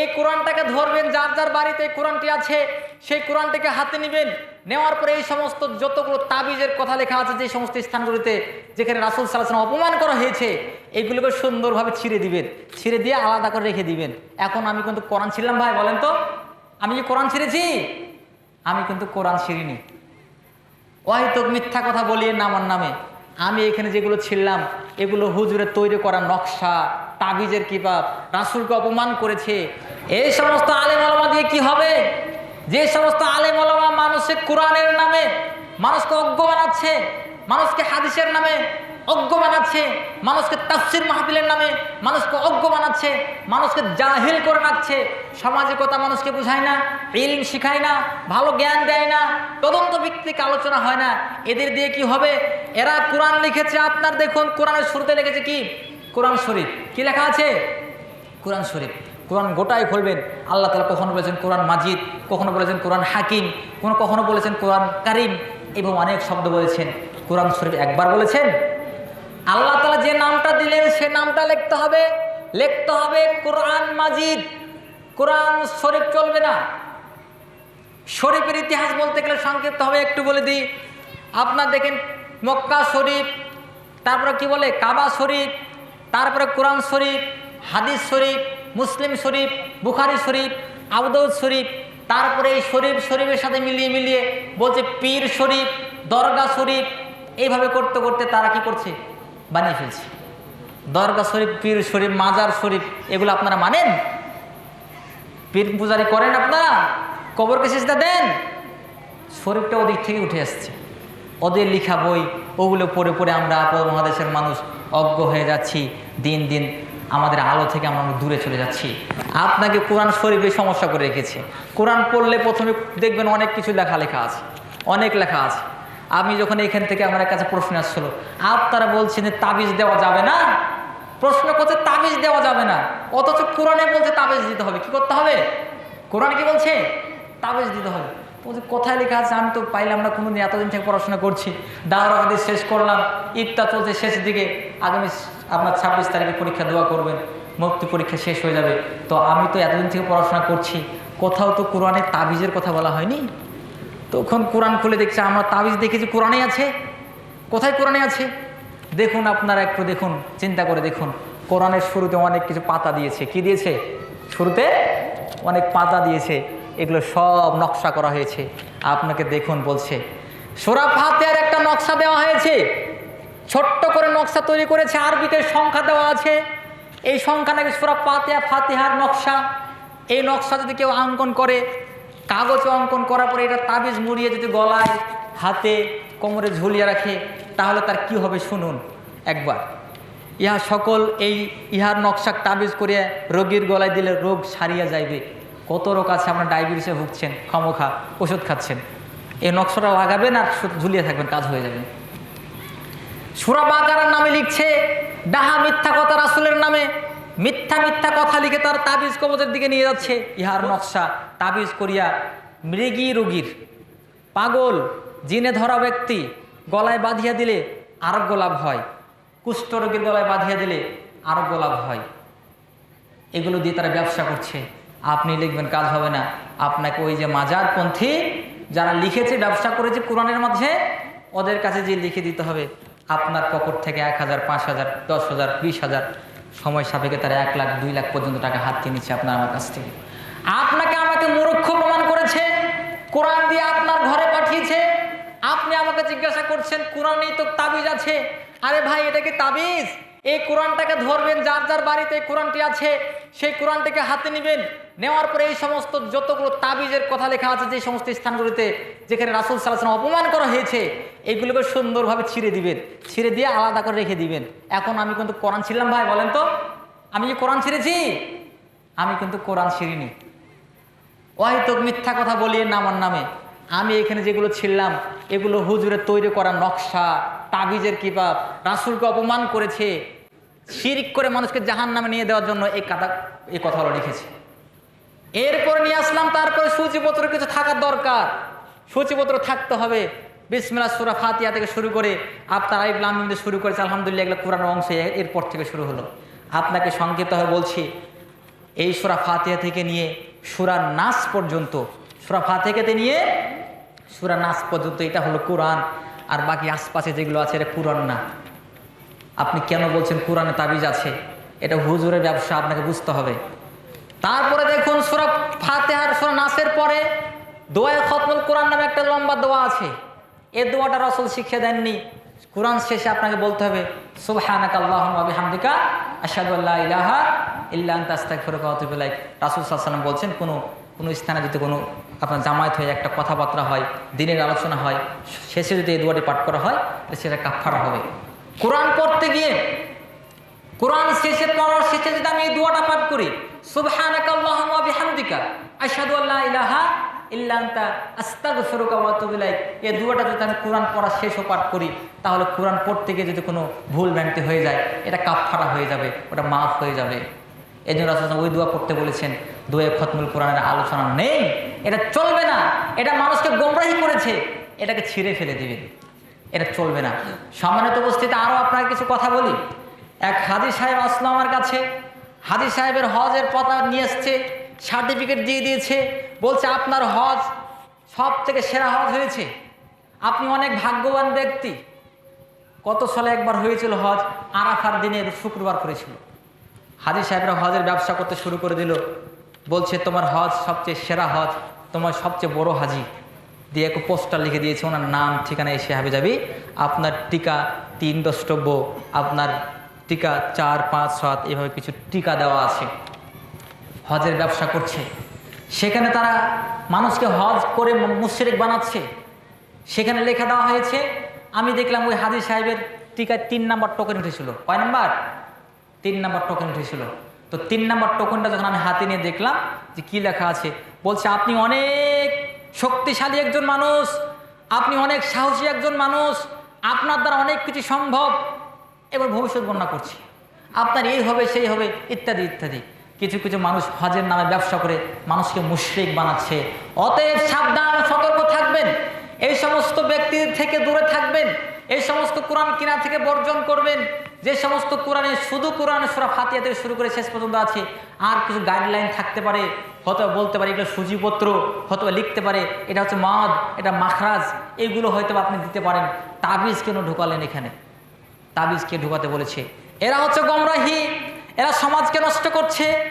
এই কোরআনটাকে ধরবেন, যার যার বাড়িতে এই কোরআনটি আছে, সেই কোরআনটাকে হাতে নেবেন। নেওয়ার পরে এই সমস্ত যতগুলো তাবিজের কথা লেখা আছে, যে সমস্ত স্থানগুলিতে যেখানে রাসুল সাল্লাহ অপমান করা হয়েছে, এইগুলোকে সুন্দরভাবে ছিঁড়ে দিবেন। ছিঁড়ে দিয়ে আলাদা করে রেখে দিবেন। এখন আমি কিন্তু কোরআন ছিলাম ভাই, বলেন তো। আমি কি কোরআন ছিঁড়েছি? আমি কিন্তু কোরআন ছিঁড়িনি। হয়তো মিথ্যা কথা বলিয়ে নামার নামে আমি এখানে যেগুলো ছিলাম এগুলো হুজুরের তৈরি করা নকশা, তাবিজের কিতাব, রাসুলকে অপমান করেছে এই সমস্ত আলেম আলমা দিয়ে কি হবে? যে সমস্ত আলেম আলমা মানুষের কোরআনের নামে, মানুষকে অজ্ঞ বানাচ্ছে, মানুষকে হাদিসের নামে অজ্ঞ বানাচ্ছে, মানুষকে তাফসির মাহফিলের নামে মানুষকে অজ্ঞ বানাচ্ছে, মানুষকে জাহিল করে রাখছে সামাজিকতা মানুষকে বুঝায় না, ইলম শিখায় না, ভালো জ্ঞান দেয় না, তদন্ত ভিত্তিক আলোচনা হয় না। এদের দিয়ে কি হবে? এরা কোরআন লিখেছে, আপনার দেখুন, কোরআনের শুরুতে লিখেছে কি? কোরআন শরীফ। কি লেখা আছে? কোরআন শরীফ। কোরআন গোটাই খুলবেন। আল্লাহ তালা কখনো বলেছেন কোরআন মাজিদ, কখনো বলেছেন কোরআন হাকিম, কোনো কখনো বলেছেন কোরআন কারিম এবং অনেক শব্দ বলেছেন। কোরআন শরীফ একবার বলেছেন। আল্লাহ তালা যে নামটা দিলেন সে নামটা লিখতে হবে। লিখতে হবে কোরআন মাজিদ। কোরআন শরীফ চলবে না। শরীফের ইতিহাস বলতে গেলে সংক্ষিপ্ত হবে, একটু বলে দিই। আপনার দেখেন মক্কা শরীফ, তারপরে কি বলে? কাবা শরীফ, তারপরে কোরআন শরীফ, হাদিস শরীফ মুসলিম শরীফ, বুখারি শরীফ আবদৌদ শরীফ, তারপরে এই শরীফ, শরীফের সাথে মিলিয়ে মিলিয়ে বলছে পীর শরীফ, দরগা শরীফ, এইভাবে করতে করতে তারা কি করছে? বানিয়ে ফেলছে। দরগা শরীফ, পীর শরীফ, মাজার শরীফ, এগুলো আপনারা মানেন? পীর পূজারি করেন আপনারা? কবরকে সেজদা দেন? শরীরটা ওদিক থেকে উঠে আসছে। ওদের লিখা বই, ওগুলো পড়ে পড়ে আমরা মহাদেশের মানুষ অজ্ঞ হয়ে যাচ্ছি, দিন দিন আমাদের আলো থেকে আমরা অনেক দূরে চলে যাচ্ছি। আপনাকে কোরআন শরীফে সমস্যা করে রেখেছে। কোরআন পড়লে প্রথমে দেখবেন অনেক কিছু লেখা লেখা আছে। অনেক লেখা আছে। আমি যখন এখান থেকে আমার কাছে প্রশ্ন আসছিল, আপনারা বলছেন তাবিজ দেওয়া যাবে না? প্রশ্ন করছে, তাবিজ দেওয়া যাবে না। অথচ কোরআনে বলছে তাবিজ দিতে হবে। কি করতে হবে? কোরআন কি বলছে? তাবিজ দিতে হবে। বলছে, কোথায় লেখা আছে, আমি তো পাইলাম না কোনো এতদিন থেকে পড়াশোনা করছি। দাওয়ার শেষ করলাম, ঈদটা চলছে শেষ দিকে। আগামী আপনার ছাব্বিশ তারিখে পরীক্ষা দেওয়া করবেন, মুক্তি পরীক্ষা শেষ হয়ে যাবে। তো আমি তো এতদিন থেকে পড়াশোনা করছি, কোথাও তো কোরআনে তাবিজের কথা বলা হয়নি? তখন কোরআন খুলে দেখছে, আমরা তাবিজ দেখেছি, কোরআনে আছে? কোথায় কোরআনে আছে? দেখুন আপনারা একটু দেখুন, চিন্তা করে দেখুন। কোরআনের শুরুতে অনেক কিছু পাতা দিয়েছে। কি দিয়েছে? শুরুতে অনেক পাতা দিয়েছে। এগুলো সব নকশা করা হয়েছে। আপনাকে দেখুন বলছে, সোরা ফাতেহার একটা নকশা দেওয়া হয়েছে। ছোট্ট করে নকশা তৈরি করেছে, আরবিতে সংখ্যা দেওয়া আছে। এই সংখ্যা নাকি সোরা পাতেহা ফাতেহার নকশা। এই নকশা যদি কেউ অঙ্কন করে, কাগজে অঙ্কন করার পরে এটা তাবিজ মুড়িয়ে যদি গলায়, হাতে, কোমরে ঝুলিয়ে রাখে, তাহলে তার কি হবে শুনুন একবার। ইহা সকল এই ইহার নকশা তাবিজ করে রোগীর গলায় দিলে রোগ সারিয়া যাইবে। কত রোগ আছে আপনার ডায়াবেটিসে ভুগছেন ক্ষমখা ওষুধ খাচ্ছেন। এই নকশাটা লাগাবেন আর ঝুলিয়ে থাকবেন, কাজ হয়ে যাবে। সুরা বাকারার নামে লিখছে, ডাহা মিথ্যা কথা রাসুলের নামে, মিথ্যা মিথ্যা কথা লিখে তার তাবিজ কবজের দিকে নিয়ে যাচ্ছে। ইহার নকশা, তাবিজ করিয়া মৃগী রোগীর। পাগল, জিনে ধরা ব্যক্তি, গলায় বাঁধিয়া দিলে আরোগ্য লাভ হয়। কুষ্ঠ রোগীর গলায় বাঁধিয়া দিলে আরোগ্য লাভ হয়। এগুলো দিয়ে তারা ব্যবসা করছে। আপনি লিখবেন, কাজ হবে না। আপনাকে ওই যে মাজারপন্থী যারা লিখেছে, ব্যবসা করেছে, কোরআনের মধ্যে ওদের কাছে যে লিখে দিতে হবে আপনার পকেট থেকে এক হাজার, পাঁচ হাজার, দশ হাজার, বিশ হাজার, সময় সাপেক্ষে তারা এক লাখ, দুই লাখ পর্যন্ত টাকা হাত নিচ্ছে আপনার আমার কাছ থেকে। আপনাকে আমাকে মূর্খ প্রমাণ করেছে, কোরআন দিয়ে আপনার ঘরে পাঠিয়েছে, আপনি আমাকে জিজ্ঞাসা করছেন, কোরআনেই তো তাবিজ আছে। আরে ভাই, এটা কি তাবিজ? এই কোরআনটাকে ধরবেন, যার যার বাড়িতে কোরআনটি আছে, সেই কোরআনটিকে হাতে নেবেন। নেওয়ার পরে এই সমস্ত যতগুলো তাবিজের কথা লেখা আছে, যে সমস্ত স্থানগুলিতে যেখানে রাসুল সাল্লাহ অপমান করা হয়েছে এইগুলোকে সুন্দরভাবে ছিঁড়ে দিবেন। ছিঁড়ে দিয়ে আলাদা করে রেখে দিবেন। এখন আমি কিন্তু কোরআন ছিলাম ভাই, বলেন তো। আমি কি কোরআন ছিঁড়েছি? আমি কিন্তু কোরআন ছিঁড়িনি। হয়তো মিথ্যা কথা বলিয়ে নামার নামে। আমি এখানে যেগুলো ছিলাম এগুলো হুজুরের তৈরি করা নকশা, তাবিজের কিতাব, রাসুলকে অপমান করেছে, শিরিক করে মানুষকে জাহান নামে নিয়ে দেওয়ার জন্য এই কাদা এই কথাগুলো লিখেছে। এরপরে নিয়ে আসলাম, তারপরে সূচিপত্র কিছু থাকার দরকার। সূচিপত্র থাকতে হবে। বিসমিল্লা সুরা ফাতিয়া থেকে শুরু করে আপনার আইবলাম শুরু করেছে, আলহামদুলিল্লাহ এগুলো কোরআন অংশ এরপর থেকে শুরু হলো। আপনাকে সংক্ষিপ্তভাবে বলছি, এই সুরা ফাতিহা থেকে নিয়ে সুরা নাস পর্যন্ত, সুরা ফাতিহাতে নিয়ে সুরা নাস পর্যন্ত এটা হলো কোরআন, আর বাকি আশপাশে যেগুলো আছে এটা কোরআন না। আপনি কেন বলছেন কোরআনে তাবিজ আছে? এটা হুজুরের ব্যবসা, আপনাকে বুঝতে হবে। তারপরে দেখুন সুরা ফাতেহার, সুরা নাসের পরে দোয়া খতমুল কোরআন নামে একটা লম্বা দোয়া আছে। এ দোয়াটা রসুল শিখিয়ে দেননি। কোরআন শেষে আপনাকে বলতে হবে, সুবহানাক আল্লাহুম্মা বিহামদিকা, আশহাদু আল্লা ইলাহা ইল্লা আনতা, আস্তাগফিরুকা ওয়া আতুবু ইলাইক। রাসূল সাল্লাল্লাহু বলছেন, কোনো কোনো স্থানে যদি কোনো আপনার জামায়াত হয়ে একটা কথাবার্তা হয়, দিনের আলোচনা হয়, শেষে যদি এই দোয়াটি পাঠ করা হয়, তাহলে সেটা কাফারা হবে। কোরআন পড়তে গিয়ে, কোরআন শেষে, পড়ার শেষে যদি আমি এই দোয়াটা পাঠ করি সুবহানাকা আল্লাহুম্মা বিহামদিকা। আশহাদু আল্লা ইলাহা ইল্লা আনতা। আস্তাগফিরুকা ওয়া আতুবু ইলাইক। এই দোয়াটা যদি আমি কোরআন পড়া শেষও পাঠ করি, তাহলে কোরআন পড়তে গিয়ে যদি কোনো ভুল ভ্রান্তি হয়ে যায়, এটা কাফফারা হয়ে যাবে, ওটা মাফ হয়ে যাবে। এই জন্য রাসূল ওই দোয়া পড়তে বলেছেন, দোয়ে খতমুল কোরআনের আলোচনা নেই। এটা চলবে না। এটা মানুষকে গোমরাহি করেছে। এটাকে ছিঁড়ে ফেলে দিবেন। এটা চলবে না। সম্মানিত উপস্থিতি আরও আপনাকে কিছু কথা বলি। এক হাজি সাহেব আসলো আমার কাছে। হাজি সাহেবের হজের পতা নিয়ে এসছে সার্টিফিকেট দিয়ে দিয়েছে, বলছে আপনার হজ সব থেকে সেরা হজ হয়েছে। আপনি অনেক ভাগ্যবান ব্যক্তি। কত সালে একবার হয়েছিল হজ? আরাফার দিনের শুক্রবার করেছিল। হাজি সাহেবরা হজের ব্যবসা করতে শুরু করে দিল। বলছে, তোমার হজ সবচেয়ে সেরা হজ, তোমার সবচেয়ে বড় হাজি। দিয়ে এক পোস্টার লিখে দিয়েছে, ওনার নাম, ঠিকানা এসে হবে যাবি। আপনার টিকা, তিন দ্রষ্টব্য, আপনার টিকা চার, পাঁচ, সাত, এভাবে কিছু টিকা দেওয়া আছে। হজের ব্যবসা করছে। সেখানে তারা মানুষকে হজ করে মুশরিক বানাচ্ছে। সেখানে লেখা দেওয়া হয়েছে, আমি দেখলাম ওই হাজি সাহেবের টিকায় তিন নাম্বার টোকেন উঠেছিল। কয় নাম্বার? তিন নাম্বার টোকেন উঠেছিল। তো তিন নাম্বার টোকেনটা যখন আমি হাতে নিয়ে দেখলাম যে কি লেখা আছে, বলছে, আপনি অনেক শক্তিশালী একজন মানুষ, আপনি অনেক সাহসী একজন মানুষ, আপনার দ্বারা অনেক কিছু সম্ভব। এবার ভবিষ্যৎ বর্ণনা করছি। আপনার এই হবে, সেই হবে, ইত্যাদি ইত্যাদি। কিছু কিছু মানুষ হজের নামে ব্যবসা করে মানুষকে মুশরিক বানাচ্ছে। অতএব সাবধান, সতর্ক থাকবেন। এই সমস্ত ব্যক্তির থেকে দূরে থাকবেন। এই সমস্ত কোরআন কিনা থেকে বর্জন করবেন। যে সমস্ত কোরআনে, শুধু কোরআনে সুরা ফাতিয়া থেকে শুরু করে শেষ পর্যন্ত আছে, আর কিছু গাইডলাইন থাকতে পারে, হয়তো বলতে পারে এগুলো সুজিপত্র হয়তো লিখতে পারে, এটা হচ্ছে মাদ, এটা মাখরাজ, এগুলো হয়তো আপনি দিতে পারেন। তাবিজ কেন ঢোকালেন এখানে? তাবিজকে ঢুকাতে বলেছে। এরা হচ্ছে গমরাহি। এরা সমাজকে নষ্ট করছে।